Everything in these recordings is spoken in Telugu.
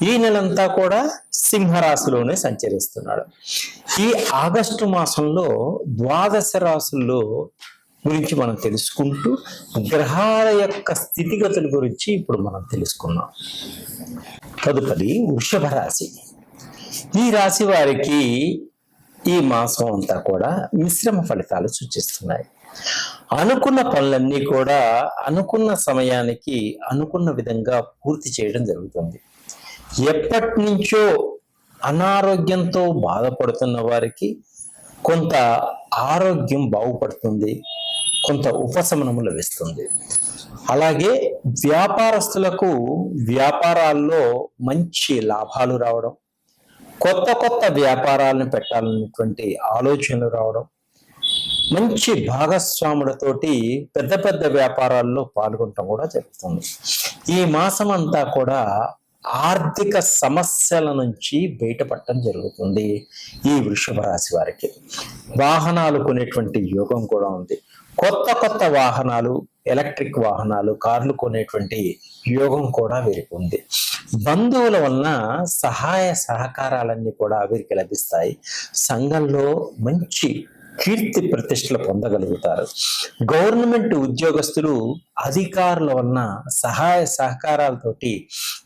ఈ నెలంతా కూడా సింహరాశిలోనే సంచరిస్తున్నాడు. ఈ ఆగస్టు మాసంలో ద్వాదశ రాశుల్లో గురించి మనం తెలుసుకుంటూ గ్రహాల యొక్క స్థితిగతుల గురించి ఇప్పుడు మనం తెలుసుకున్నాం తదుపరి వృషభ రాశి. ఈ రాశి వారికి ఈ మాసం అంతా కూడా మిశ్రమ ఫలితాలు సూచిస్తున్నాయి. అనుకున్న పనులన్నీ కూడా అనుకున్న సమయానికి అనుకున్న విధంగా పూర్తి చేయడం జరుగుతుంది. ఎప్పటి నుంచో అనారోగ్యంతో బాధపడుతున్న వారికి కొంత ఆరోగ్యం బాగుపడుతుంది కొంత ఉపశమనము లభిస్తుంది. అలాగే వ్యాపారస్తులకు వ్యాపారాల్లో మంచి లాభాలు రావడం కొత్త కొత్త వ్యాపారాలను పెట్టాలన్నటువంటి ఆలోచనలు రావడం మంచి భాగస్వాములతోటి పెద్ద పెద్ద వ్యాపారాల్లో పాల్గొనటం కూడా జరుగుతుంది. ఈ మాసం అంతా కూడా ఆర్థిక సమస్యల నుంచి బయటపడటం జరుగుతుంది ఈ వృషభ రాశి వారికి. వాహనాలు కొనేటువంటి యోగం కూడా ఉంది. కొత్త కొత్త వాహనాలు ఎలక్ట్రిక్ వాహనాలు కార్లు కొనేటువంటి యోగం కూడా వీరికి ఉంది. బంధువుల వలన సహాయ సహకారాలన్నీ కూడా వీరికి లభిస్తాయి. సంఘంలో మంచి కీర్తి ప్రతిష్టలు పొందగలుగుతారు. గవర్నమెంట్ ఉద్యోగస్తులు అధికారుల వలన సహాయ సహకారాలతోటి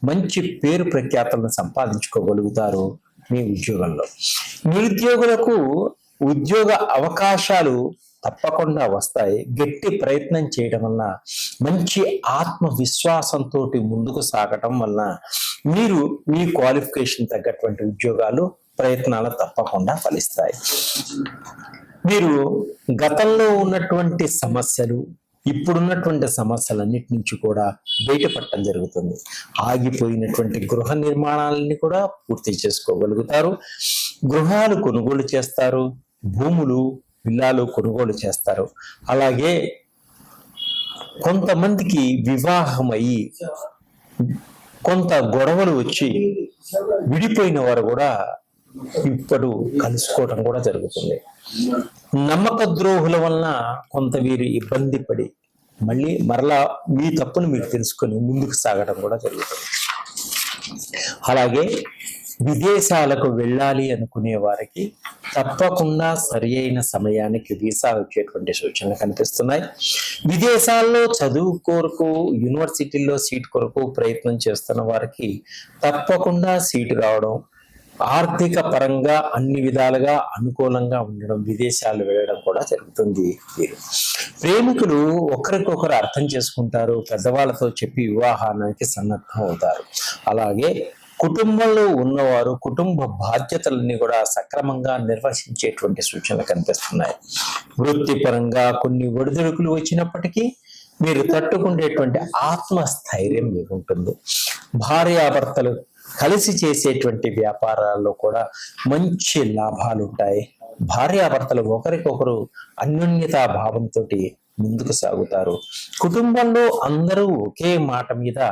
మంచి పేరు ప్రఖ్యాతలను సంపాదించుకోగలుగుతారు మీ ఉద్యోగంలో. నిరుద్యోగులకు ఉద్యోగ అవకాశాలు తప్పకుండా వస్తాయి. గట్టి ప్రయత్నం చేయడం వల్ల మంచి ఆత్మవిశ్వాసంతో ముందుకు సాగటం వల్ల మీరు మీ క్వాలిఫికేషన్ తగ్గటువంటి ఉద్యోగాలు ప్రయత్నాలు తప్పకుండా ఫలిస్తాయి. మీరు గతంలో ఉన్నటువంటి సమస్యలు ఇప్పుడున్నటువంటి సమస్యలన్నిటి నుంచి కూడా బయటపడటం జరుగుతుంది. ఆగిపోయినటువంటి గృహ నిర్మాణాలని కూడా పూర్తి చేసుకోగలుగుతారు. గృహాలు కొనుగోలు చేస్తారు భూములు విల్లాలు కొనుగోలు చేస్తారు. అలాగే కొంతమందికి వివాహం అయ్యి కొంత గొడవలు వచ్చి విడిపోయిన వారు కూడా ఇప్పుడు కలుసుకోవడం కూడా జరుగుతుంది. నమ్మక ద్రోహుల వలన కొంత వీరు ఇబ్బంది పడి మళ్ళీ మరలా మీ తప్పును మీరు తెలుసుకొని ముందుకు సాగడం కూడా జరుగుతుంది. అలాగే విదేశాలకు వెళ్ళాలి అనుకునే వారికి తప్పకుండా సరి అయిన సమయానికి వీసా వచ్చేటువంటి సూచనలు కనిపిస్తున్నాయి. విదేశాల్లో చదువు కొరకు యూనివర్సిటీల్లో సీట్ కొరకు ప్రయత్నం చేస్తున్న వారికి తప్పకుండా సీటు రావడం ఆర్థిక పరంగా అన్ని విధాలుగా అనుకూలంగా ఉండడం విదేశాలు వెళ్ళడం కూడా జరుగుతుంది. వీరు ప్రేమికులు ఒకరికొకరు అర్థం చేసుకుంటారు పెద్దవాళ్ళతో చెప్పి వివాహానికి సన్నద్ధం అవుతారు. అలాగే కుటుంబంలో ఉన్నవారు కుటుంబ బాధ్యతలన్నీ కూడా సక్రమంగా నిర్వహించేటువంటి సూచనలు కనిపిస్తున్నాయి. వృత్తిపరంగా కొన్ని ఒడిదుడుకులు వచ్చినప్పటికీ మీరు తట్టుకునేటువంటి ఆత్మస్థైర్యం మీకు ఉంటుంది భార్యాభర్తలు కలిసి చేసేటువంటి వ్యాపారాల్లో కూడా మంచి లాభాలు ఉంటాయి. భార్యాభర్తలు ఒకరికొకరు అన్యోన్యతా భావంతో ముందుకు సాగుతారు. కుటుంబంలో అందరూ ఒకే మాట మీద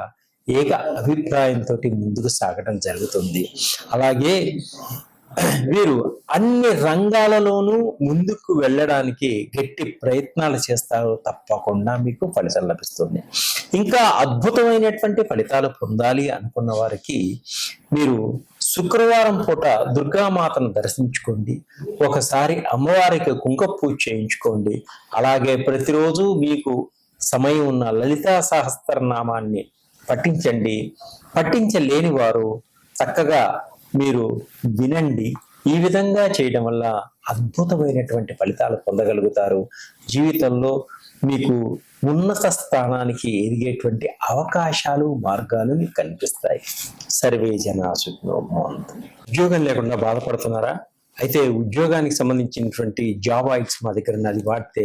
ఏక అభిప్రాయంతో ముందుకు సాగడం జరుగుతుంది. అలాగే వీరు అన్ని రంగాలలోనూ ముందుకు వెళ్ళడానికి గట్టి ప్రయత్నాలు చేస్తారు తప్పకుండా మీకు ఫలితం లభిస్తుంది. ఇంకా అద్భుతమైనటువంటి ఫలితాలు పొందాలి అనుకున్న వారికి మీరు శుక్రవారం పూట దుర్గామాతను దర్శించుకోండి. ఒకసారి అమ్మవారికి కుంక పూజ చేయించుకోండి. అలాగే ప్రతిరోజు మీకు సమయం ఉన్న లలితా సహస్రనామాన్ని పఠించండి. పఠించలేని వారు చక్కగా మీరు వినండి. ఈ విధంగా చేయడం వల్ల అద్భుతమైనటువంటి ఫలితాలు పొందగలుగుతారు. జీవితంలో మీకు ఉన్నత స్థానానికి ఎదిగేటువంటి అవకాశాలు మార్గాలు మీకు కనిపిస్తాయి. సర్వే జన ఉద్యోగం లేకుండా బాధపడుతున్నారా? అయితే ఉద్యోగానికి సంబంధించినటువంటి జాబ్ ఆయిల్స్ మా దగ్గర ఉన్నది వాడితే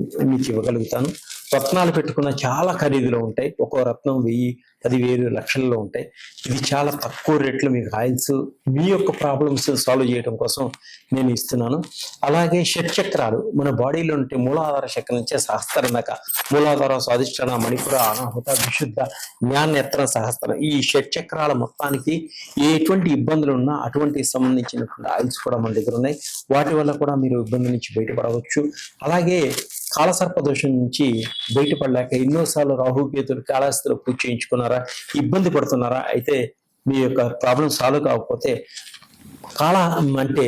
మీకు ఇవ్వగలుగుతాను. రత్నాలు పెట్టుకున్న చాలా ఖరీదులో ఉంటాయి. ఒక్కో రత్నం వెయ్యి పదివేలు లక్షల్లో ఉంటాయి. ఇది చాలా తక్కువ రేట్లు మీకు ఆయిల్స్ మీ యొక్క ప్రాబ్లమ్స్ సాల్వ్ చేయడం కోసం నేను ఇస్తున్నాను. అలాగే షట్చక్రాలు మన బాడీలో ఉంటే మూలాధార చక్రం నుంచే సహస్రం దాకా మూలాధార స్వాధిష్టాన మణిపుర అనాహుత విశుద్ధ జ్ఞానేత్ర సహస్రం. ఈ షట్చక్రాల మొత్తానికి ఎటువంటి ఇబ్బందులు ఉన్నా అటువంటి సంబంధించినటువంటి ఆయిల్స్ కూడా మన దగ్గర ఉన్నాయి. వాటి వల్ల కూడా మీరు ఇబ్బంది నుంచి బయటపడవచ్చు. అలాగే కాలసర్ప దోషం నుంచి బయటపడలేక ఎన్నోసార్లు రాహుకేతులు కాళహస్తిలో పూజ చేయించుకున్నారా ఇబ్బంది పడుతున్నారా అయితే మీ యొక్క ప్రాబ్లం సాల్వ్ కాకపోతే కాళ అంటే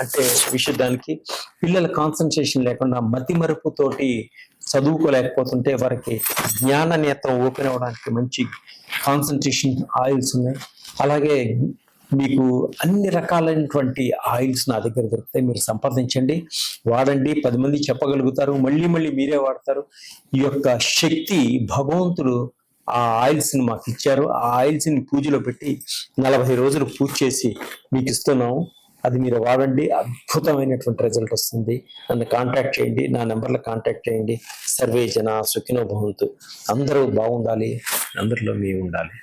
అంటే విషయానికి పిల్లల కాన్సన్ట్రేషన్ లేకుండా మతి మరుపుతోటి చదువుకోలేకపోతుంటే వారికి జ్ఞాన నేత్రం ఓపెన్ అవ్వడానికి మంచి కాన్సన్ట్రేషన్ ఆయిల్స్ ఉన్నాయి. అలాగే మీకు అన్ని రకాలైనటువంటి ఆయిల్స్ నా దగ్గర దొరుకుతాయి. మీరు సంపాదించండి వాడండి. పది మంది చెప్పగలుగుతారు. మళ్ళీ మళ్ళీ మీరే వాడతారు. ఈ యొక్క శక్తి భగవంతుడు ఆ ఆయిల్స్ని మాకు ఇచ్చారు. ఆ ఆయిల్స్ని పూజలో పెట్టి నలభై రోజులు పూజ చేసి మీకు ఇస్తున్నాము. అది మీరు వాడండి. అద్భుతమైనటువంటి రిజల్ట్ వస్తుంది. నన్ను కాంటాక్ట్ చేయండి. నా నెంబర్లో కాంటాక్ట్ చేయండి. సర్వే జన సుఖినో భవంతు. అందరూ బాగుండాలి. అందరిలో మేము ఉండాలి.